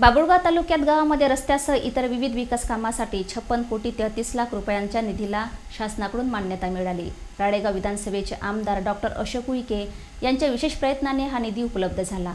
बाबुळगाव तालुक्यात गावामध्ये रस्त्यासह इतर विविध विकास कामासाठी छप्पन कोटी तेहतीस लाख रुपयांच्या निधीला शासनाकडून मान्यता मिळाली. राळेगाव विधानसभेचे आमदार डॉक्टर अशोक उईके यांच्या विशेष प्रयत्नाने हा निधी उपलब्ध झाला.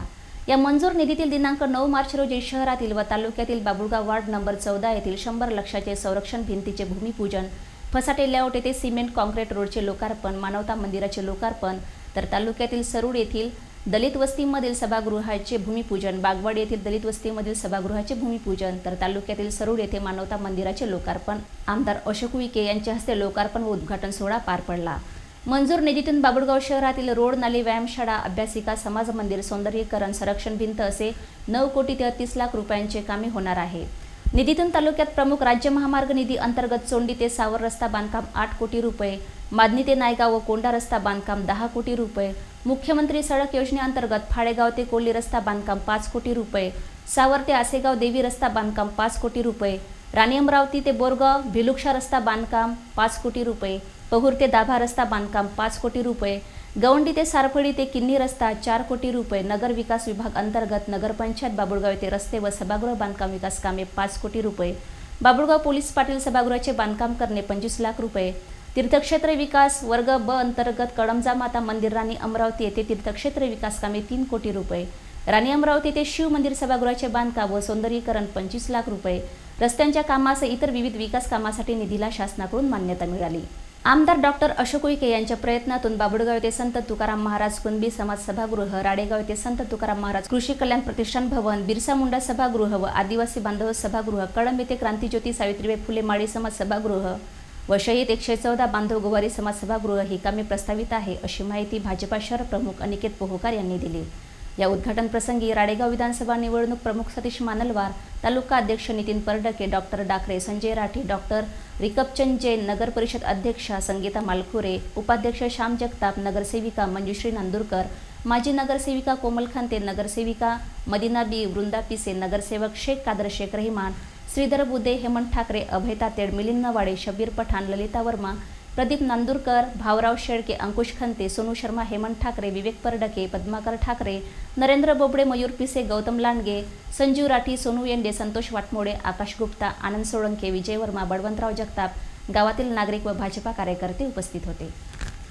या मंजूर निधीतील दिनांक नऊ मार्च रोजी शहरातील व तालुक्यातील बाबुळगाव वार्ड नंबर चौदा येथील शंभर लक्षाचे संरक्षण भिंतीचे भूमिपूजन फसाटे लेआउट येथे सिमेंट कॉन्क्रीट रोडचे लोकार्पण मानवता मंदिराचे लोकार्पण तर तालुक्यातील सरूड येथील दलित वस्तीमधील सभागृहाचे भूमिपूजन बागवाडी येथील दलित वस्तीमधील सभागृहाचे भूमिपूजन तर तालुक्यातील सरूड येथे मानवता मंदिराचे लोकार्पण आमदार अशोक विके यांच्या हस्ते लोकार्पण व उद्घाटन सोहळा पार पडला. मंजूर निधीतून बाबुळगाव शहरातील रोड नाली व्यायामशाळा अभ्यासिका समाज मंदिर सौंदर्यीकरण संरक्षण भिंत असे नऊ कोटी तेहतीस लाख रुपयांचे कामे होणार आहे. निधीतून तालुक्यात प्रमुख राज्य महामार्ग निधी अंतर्गत चोंडी ते सावर रस्ता बांधकाम आठ कोटी रुपये मादनी ते नायगाव व कोंडा रस्ता बांधकाम दहा कोटी रुपये मुख्यमंत्री सडक योजनेअंतर्गत फाळेगाव ते कोल्ली रस्ता बांधकाम पाच कोटी रुपये सावर ते आसेगाव देवी रस्ता बांधकाम पाच कोटी रुपये राणी अमरावती ते बोरगाव भिलुक्षा रस्ता बांधकाम पाच कोटी रुपये पहूर ते दाभा रस्ता बांधकाम पाच कोटी रुपये गवंडी ते सारफळी ते किन्नी रस्ता चार कोटी रुपये नगर विकास विभाग अंतर्गत नगरपंचायत बाबुळगाव येथे रस्ते व सभागृह बांधकाम विकास कामे पाच कोटी रुपये बाबुळगाव पोलीस पाटील सभागृहाचे बांधकाम करणे पंचवीस लाख रुपये तीर्थक्षेत्र विकास वर्ग ब अंतर्गत कडमजा माता मंदिर राणी अमरावती येथे तीर्थक्षेत्र विकास कामे तीन कोटी रुपये. राणी अमरावती येथे शिव मंदिर सभागृहाचे बांधकाम व सौंदर्यीकरण पंचवीस लाख रुपये. रस्त्यांच्या कामासह इतर विविध विकास कामासाठी निधीला शासनाकडून मान्यता मिळाली. आमदार डॉक्टर अशोक उईके यांच्या प्रयत्नातून बाबुडगाव येथे संत तुकाराम महाराज कुणबी समाज सभागृह राडेगाव येथे संत तुकाराम महाराज कृषी कल्याण प्रतिष्ठान भवन बिरसा मुंडा सभागृह व आदिवासी बांधव सभागृह कळंब येथे क्रांतीज्योती सावित्रीबाई फुले माळी समाज सभागृह व शहीद एकशे चौदा बांधव गोवारी समाज सभागृह ही प्रस्तावित आहे अशी माहिती भाजपा शहर प्रमुख अनिकेत पोहोकार यांनी दिली. या उद्घाटन प्रसंगी राडेगाव विधानसभा निवडणूक प्रमुख सतीश मानलवार तालुका अध्यक्ष नितीन परडके डॉक्टर डाकरे संजय राठी डॉक्टर रिकपचंद जैन नगर परिषद अध्यक्षा संगीता मालखुरे उपाध्यक्ष श्याम जगताप नगरसेविका मंजुश्री नांदुरकर माजी नगरसेविका कोमल खांते नगरसेविका मदिना बी वृंदा पिसे नगरसेवक शेख कादर शेख रहिमान श्रीधर बुदे हेमंत ठाकरे अभयता तेड मिलिंद नवाडे शबीर पठाण ललिता वर्मा प्रदीप नांदूरकर भावराव शेळके अंकुश खंते सोनू शर्मा हेमंत ठाकरे विवेक परडके पद्माकर ठाकरे नरेंद्र बोबडे मयूर पिसे गौतम लांडगे संजीव राठी सोनू येंडे संतोष वाटमोडे आकाश गुप्ता आनंद सोळंके विजय वर्मा बळवंतराव जगताप गावातील नागरिक व भाजपा कार्यकर्ते उपस्थित होते.